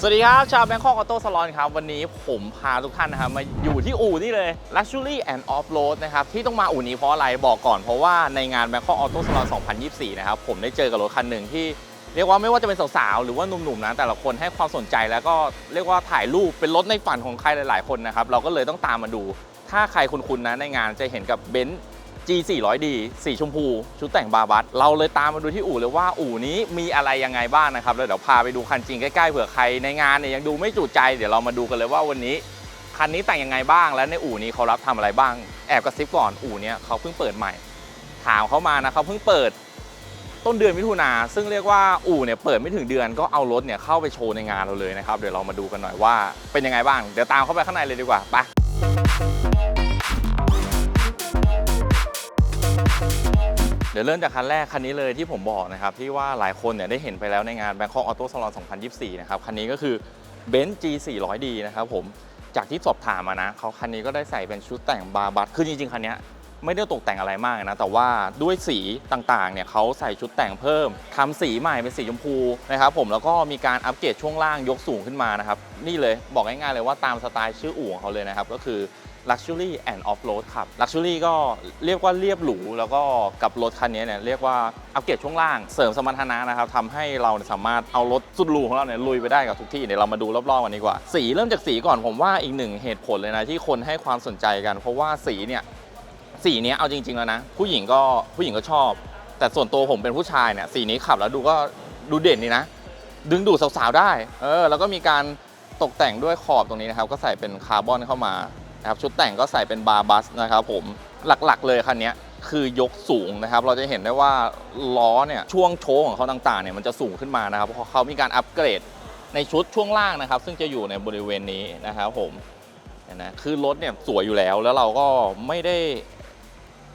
สวัสดีครับ ชาวแบงคอกออโต้สลอนครับ วันนี้ผมพาทุกท่านนะครับมาอยู่ที่อู่นี่เลย Luxury and Off Road นะครับ ที่ต้องมาอู่นี้เพราะอะไรบอกก่อนเพราะว่าในงาน Bangkok Auto Salon 2024 นะครับ ผมได้เจอกับรถคันหนึ่งที่ เรียกว่าไม่ว่าจะเป็นสาวๆ หรือว่าหนุ่มๆนะแต่ละคนให้ความสนใจแล้วก็เรียกว่าถ่ายรูปเป็นรถในฝันของใครหลาย ๆ คนนะครับเราก็เลยต้องตามมาดู ถ้าใครคุ้นๆนะในงานจะเห็นกับเบนซ์ G 4 0 0 D สีชมพู ชุดแต่งบาบัสเราเลยตามมาดูที่อู่เลยว่าอู่นี้มีอะไรยังไงบ้างนะครับแล้วเดี๋ยวพาไปดูคันจริงใกล้ๆเผื่อใครในงานเนี่ยยังดูไม่จุใจเดี๋ยวเรามาดูกันเลยว่าวันนี้คันนี้แต่งยังไงบ้าง และในอู่นี้เขารับทำอะไรบ้างแอบกระซิบก่อนอู่เนี้ยเขาเพิ่งเปิดใหม่ ถามเขามานะเขาเพิ่งเปิดต้นเดือนมิถุนาซึ่งเรียกว่าอู่เนี่ยเปิดไม่ถึงเดือนก็เอารถเนี่ยเข้าไปโชว์ในงานเราเลยนะครับเดี๋ยวเรามาดูกันหน่อยว่าเป็นยังไงบ้างเดี๋ยวตามเข้าไปข้างในเลยดีกว่าไป ดี๋ยวเริ่มจากคันแรกคันนี้เลยที่ผมบอกนะครับที่ว่าหลายคนเนี่ยได้เห็นไปแล้วในงาน Bangkok Auto Salon 2024 นะครับคันนี้ก็คือ Benz G 4 0 0 D นะครับผมจากที่สอบถามมานะเขาคันนี้ก็ได้ใส่เป็นชุดแต่งบาบัตคือจริงๆคันนี้ไม่ได้ตกแต่งอะไรมากนะแต่ว่าด้วยสีต่างๆเนี่ยเขาใส่ชุดแต่งเพิ่มทำสีใหม่เป็นสีชมพูนะครับผมแล้วก็มีการอัปเกรดช่วงล่างยกสูงขึ้นมานะครับนี่เลยบอกง่ายๆเลยว่าตามสไตล์ชื่ออู่ของเขาเลยนะครับก็คือ Luxury and Off Road ครับ Luxury ก็เรียกว่าเรียบหรู แล้วก็กับรถคันนี้เนี่ยเรียกว่าอัปเกรดช่วงล่างเสริมสมรรถนะนะครับทำให้เราสามารถเอารถสุดหรูของเราเนี่ยลุยไปได้กับทุกที่เดี๋ยวเรามาดูรอบๆกันดีกว่า สีเริ่มจากสีก่อนผมว่าอีกหนึ่งเหตุผลเลยนะที่คนให้ความสนใจกัน เพราะว่าสีเนี่ยสีนี้เอาจริง ๆแล้วนะ ผู้หญิงก็ผู้หญิงก็ชอบ แต่ส่วนตัวผมเป็นผู้ชายเนี่ยสีนี้ขับแล้วดูก็ดูเด่นดีนะ ดึงดูดสาวๆได้เออแล้วก็มีการตกแต่งด้วยขอบตรงนี้นะครับ ก็ใส่เป็นคาร์บอนเข้ามา นะครับชุดแต่งก็ใส่เป็นบาร์บัสนะครับผมหลักๆ เลยคันนี้คือยกสูงนะครับ เราจะเห็นได้ว่าล้อเนี่ยช่วงโชว์ของเขาต่างๆเนี่ยมันจะสูงขึ้นมานะครับเพราะเขามีการอัปเกรดในชุดช่วงล่างนะครับ ซึ่งจะอยู่ในบริเวณนี้นะครับผมนนะคือรถเนี่ยสวยอยู่แล้วแล้วเราก็ไม่ได้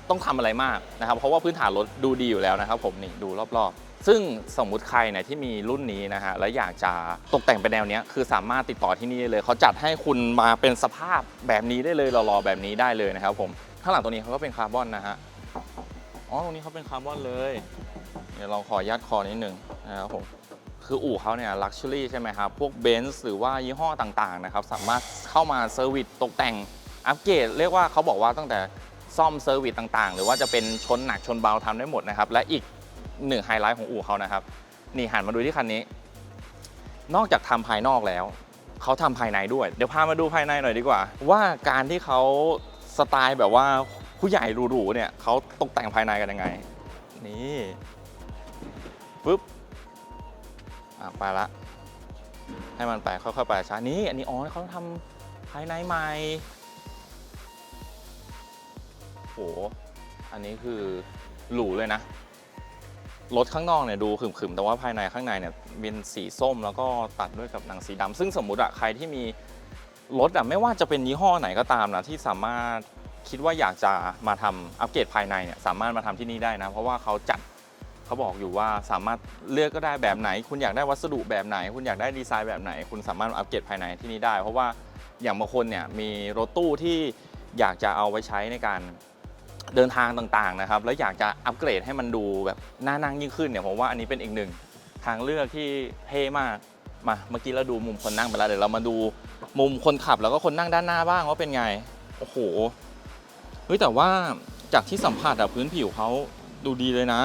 ต้องทำอะไรมากนะครับ เพราะว่าพื้นฐานรถดูดีอยู่แล้วนะครับ ผมนี่ดูรอบๆ ซึ่งสมมุติใครเนี่ยที่มีรุ่นนี้นะฮะแล้วอยากจะตกแต่งเป็นแนวเนี้ยคือสามารถติดต่อที่นี่เลยเขาจัดให้คุณมาเป็นสภาพแบบนี้ได้เลยหล่อๆแบบนี้ได้เลยนะครับผมข้างหลังตัวนี้เขาก็เป็นคาร์บอนนะฮะอ๋อตรงนี้เขาเป็นคาร์บอนเลยเดี๋ยวเราขอยัดคอนิดหนึ่งนะครับผมคืออู่เขาเนี่ยลักชัวรี่ใช่ไหมครับ พวกเบนซ์หรือว่ายี่ห้อต่างๆนะครับสามารถเข้ามาเซอร์วิสตกแต่งอัปเกรดเรียกว่าเขาบอกว่าตั้งแต่ซ่อมเซอร์วิสต่างๆ หรือว่าจะเป็นชนหนักชนเบาทำได้หมดนะครับ และอีก หนึ่งไฮไลท์ของอู่เขานะครับ นี่หันมาดูที่คันนี้ นอกจากทำภายนอกแล้ว เขาทำภายในด้วย เดี๋ยวพามาดูภายในหน่อยดีกว่า ว่าการที่เขาสไตล์แบบว่าผู้ใหญ่หรูๆเนี่ยเขาตกแต่งภายในกันยังไง นี่ปึ๊บอะไปละ ให้มันไปค่อยๆไปช้านี่อันนี้อ๋อเขาทำภายในใหม่โหอันนี้คือหรูเลยนะ รถข้างนอกเนี่ยดูขรึมๆ แต่ว่าภายในข้างในเนี่ยเป็นสีส้มแล้วก็ตัดด้วยกับหนังสีดำซึ่งสมมุติอะใครที่มีรถอะไม่ว่าจะเป็นยี่ห้อไหนก็ตามนะที่สามารถคิดว่าอยากจะมาทำอัปเกรดภายในเนี่ยสามารถมาทำที่นี่ได้นะ เพราะว่าเขาจัดเขาบอกอยู่ว่าสามารถเลือกก็ได้แบบไหน คุณอยากได้วัสดุแบบไหน คุณอยากได้ดีไซน์แบบไหน คุณสามารถมาอัปเกรดภายในที่นี่ได้ เพราะว่าอย่างบางคนเนี่ยมีรถตู้ที่อยากจะเอาไว้ใช้ในการ เดินทางต่างๆนะครับ แล้วอยากจะอัปเกรดให้มันดูแบบน่านั่งยิ่งขึ้นเนี่ยผมว่าอันนี้เป็นอีกหนึ่งทางเลือกที่เท่มากมาเมื่อกี้เราดูมุมคนนั่งไปแล้วเดี๋ยวเรามาดูมุมคนขับแล้วก็คนนั่งด้านหน้าบ้างว่าเป็นไงโอ้โหเฮ้ยแต่ว่าจากที่สัมผัสอะพื้นผิวเขาดูดีเลยนะ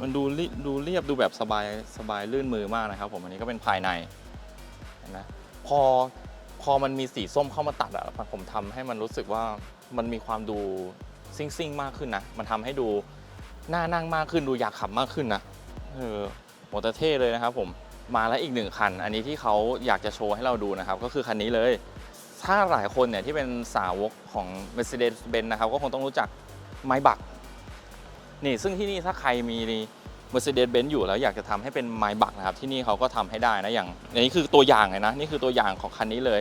มันดูดูเรียบดูแบบสบายสบายลื่นมือมากนะครับ ผมอันนี้ก็เป็นภายในเห็นไหมพอ พอมันมีสีส้มเข้ามาตัดอะผมทำให้มันรู้สึกว่ามันมีความดูซิ่งซิ่งๆมากขึ้นนะ มันทำให้ดูน่านั่งมากขึ้นดูอยากขับมากขึ้นนะเออโมเตอร์เท่เลยนะครับผมมาแล้วอีกหนึ่งคัน อันนี้ที่เขาอยากจะโชว์ให้เราดูนะครับ ก็คือคันนี้เลย ถ้าหลายคนเนี่ยที่เป็นสาวกของ Mercedes-Benz นะครับ ก็คงต้องรู้จักไม้บัก นี่ซึ่งที่นี่ถ้าใครมี Mercedes-Benz อยู่แล้วอยากจะทำให้เป็นไมบักนะครับที่นี่เขาก็ทำให้ได้นะอย่างอันนี้คือตัวอย่างเลยนะนี่คือตัวอย่างของคันนี้เลย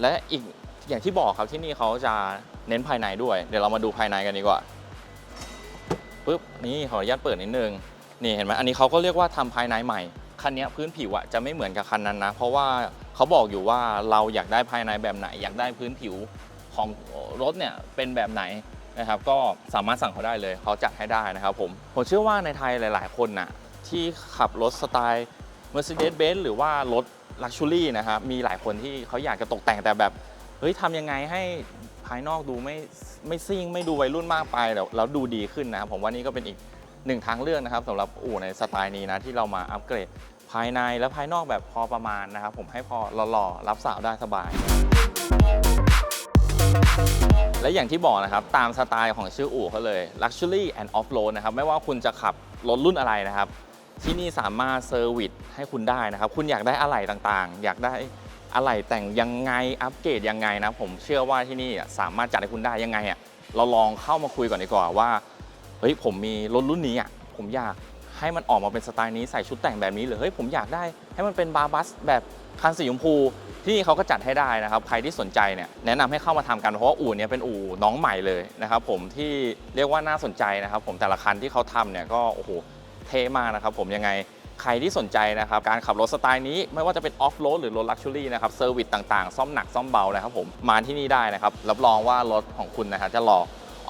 และอีกอย่างที่บอกครับที่นี่เขาจะเน้นภายในด้วย เดี๋ยวเรามาดูภายในกันดีกว่าปุ๊บนี่ขออนุญาตเปิดนิดนึงนี่เห็นไหมอันนี้เขาก็เรียกว่าทำภายในใหม่คันนี้พื้นผิวอะจะไม่เหมือนกับคันนั้นนะ เพราะว่าเขาบอกอยู่ว่าเราอยากได้ภายในแบบไหน อยากได้พื้นผิวของรถเนี่ยเป็นแบบไหน นะครับก็สามารถสั่งเขาได้เลยเขาจัดให้ได้นะครับผมผมเชื่อว่าในไทยหลาย ๆ คนน่ะที่ขับรถสไตล์ Mercedes-Benz หรือว่ารถ Luxury นะครับมีหลายคนที่เขาอยากจะตกแต่งแต่แบบเฮ้ยทำยังไงให้ภายนอกดูไม่ไม่ซิ่งไม่ดูวัยรุ่นมากไปแล้วแล้วดูดีขึ้นนะครับผมว่านี่ก็เป็นอีกหนึ่งทางเลือกนะครับสำหรับอู่ในสไตล์นี้นะที่เรามาอัปเกรดภายในและภายนอกแบบพอประมาณนะครับผมให้พอหล่อๆรับสาวได้สบาย และอย่างที่บอกนะครับ ตามสไตล์ของชื่ออู่เขาเลย Luxury and Off-road นะครับ ไม่ว่าคุณจะขับรถรุ่นอะไรนะครับ ที่นี่สามารถเซอร์วิสให้คุณได้นะครับ คุณอยากได้อะไหล่ต่างๆ อยากได้อะไหล่แต่งยังไง อัปเกรดยังไงนะ ผมเชื่อว่าที่นี่สามารถจัดให้คุณได้ยังไงอะเราลองเข้ามาคุยก่อนดีกว่าว่า เฮ้ยผมมีรถรุ่นนี้อะ ผมอยากให้มันออกมาเป็นสไตล์นี้ใส่ชุดแต่งแบบนี้หรือเฮ้ยผมอยากได้ให้มันเป็นบาร์บัสแบบ คันสีชมพูที่นี่เขาก็จัดให้ได้นะครับ ใครที่สนใจเนี่ยแนะนำให้เข้ามาทำกันเพราะว่าอู่เนี้เป็นอู่น้องใหม่เลยนะครับผมที่เรียกว่าน่าสนใจนะครับ ผมแต่ละคันที่เขาทำเนี่ยก็โอ้โหเท่มากนะครับ ผมยังไงใครที่สนใจนะครับ การขับรถสไตล์นี้ไม่ว่าจะเป็นออฟโรดหรือรถลักชัวรี่นะครับเซอร์วิสต่างๆ ซ่อมหนักซ่อมเบานะครับผมมาที่นี่ได้นะครับรับรองว่ารถของคุณนะครับจะหล่อ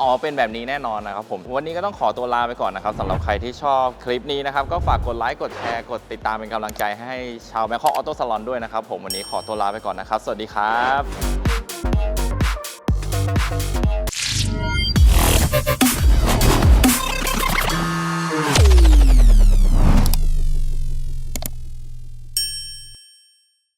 ออกมาเป็นแบบนี้แน่นอนนะครับผมวันนี้ก็ต้องขอตัวลาไปก่อนนะครับสำหรับใครที่ชอบคลิปนี้นะครับก็ฝากกดไลค์กดแชร์กดติดตามเป็นกำลังใจให้ชาวแมคคอออโต้สลอนด้วยนะครับผมวันนี้ขอตัวลาไปก่อนนะครับ สวัสดีครับ